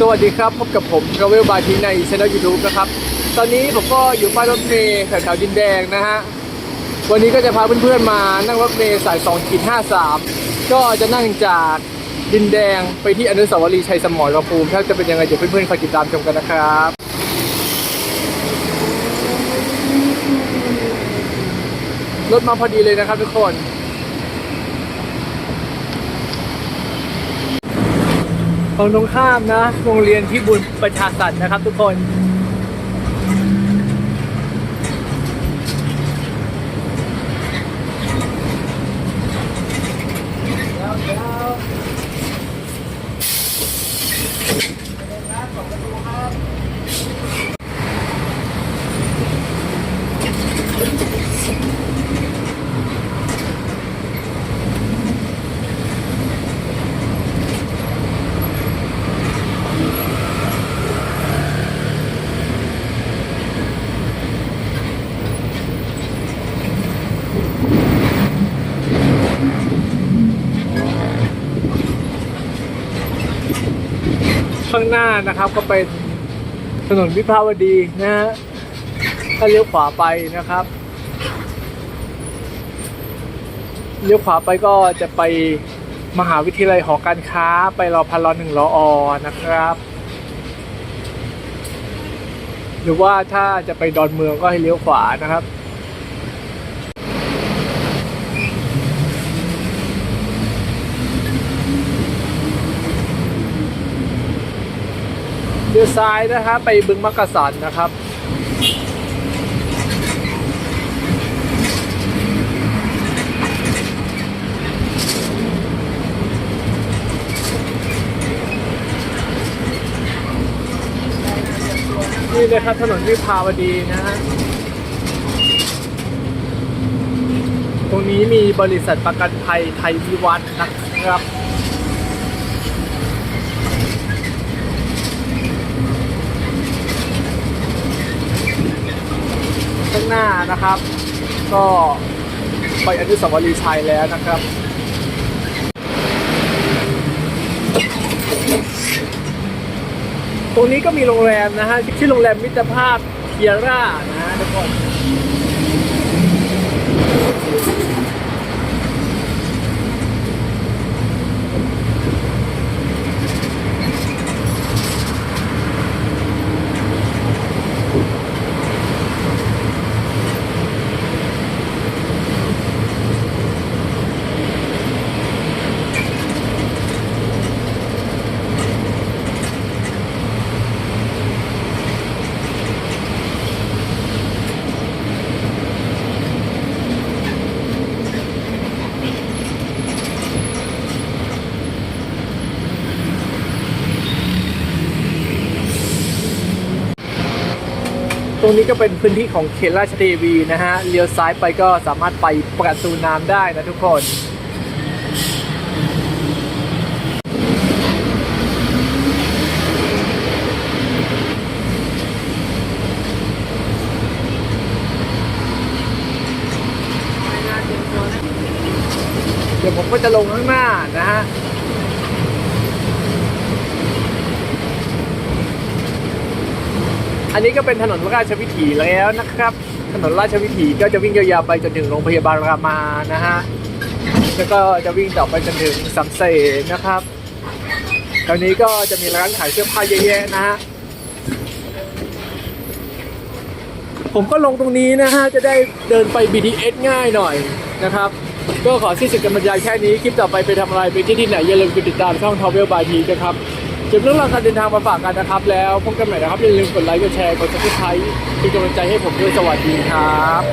สวัสดีครับ พบกับผมกาเวลบาทีในช่องยูทูบนะครับ ตอนนี้ผมก็อยู่ป้ายรถเมล์แถวๆดินแดงนะฮะ วันนี้ก็จะพาเพื่อนๆมานั่งรถเมล์สาย2ขีด53 ก็จะนั่งจากดินแดงไปที่อนุสาวรีย์ชัยสมรภูมิถ้าจะเป็นยังไงเดี๋ยวเพื่อนๆคอยติดตามชมกันนะครับรถมาพอดีเลยนะครับทุกคน ฝั่งตรงข้ามนะ โรงเรียนที่บุญประชาสัตว์นะครับทุกคน ข้างหน้านะครับ ก็เป็นถนนวิภาวดีนะฮะถ้าเลี้ยวขวาไปนะครับเลี้ยวขวาไปก็จะไปมหาวิทยาลัยหอการค้าไปรอพันรอหนึ่งรออนะครับ หรือว่าถ้าจะไปดอนเมืองก็ให้เลี้ยวขวานะครับ เลี้ยวซ้ายนะครับไปบึงมักกะสันนะครับนี่เลยครับถนนวิภาวดีนะฮะ ตรงนี้มีบริษัทประกันภัยไทยวิวัฒน์นะครับ ข้างหน้านะครับ ก็ไปอนุสาวรีย์ชัยแล้วนะครับตรงนี้ก็มีโรงแรมนะฮะชื่อโรงแรมมิตรภาพเทียร่านะฮะทุกคน รงนี้ก็เป็นพื้นที่ของเขตราชเทวีนะฮะเลี้ยวซ้ายไปก็สามารถไปประตูน้ำได้นะทุกคนเดี๋ยวผมก็จะลงข้างหน้านะฮะ อันนี้ก็เป็นถนนราชวิถีแล้วนะครับ ถนนราชวิถีก็จะวิ่งยาวๆไปจนถึงโรงพยาบาลรามานะฮะแล้วก็จะวิ่งต่อไปจนถึงสำเสนนะครับตอนนี้ก็จะมีร้านขายเสื้อผ้าเยอะแยะนะฮะผมก็ลงตรงนี้นะฮะจะได้เดินไป BTS ง่ายหน่อยนะครับ ก็ขอสิ้นสุดการบรรยายแค่นี้ คลิปต่อไปไปทำอะไรไปที่ที่ไหนอย่าลืมกดติดตามช่อง Travel by T นะครับ เก็บเรื่องราวการเดินทางมาฝากกันนะครับ แล้วพบกันใหม่นะครับอย่าลืมกดไลค์กดแชร์กด subscribe เป็นกำลังใจให้ผมด้วยสวัสดีครับ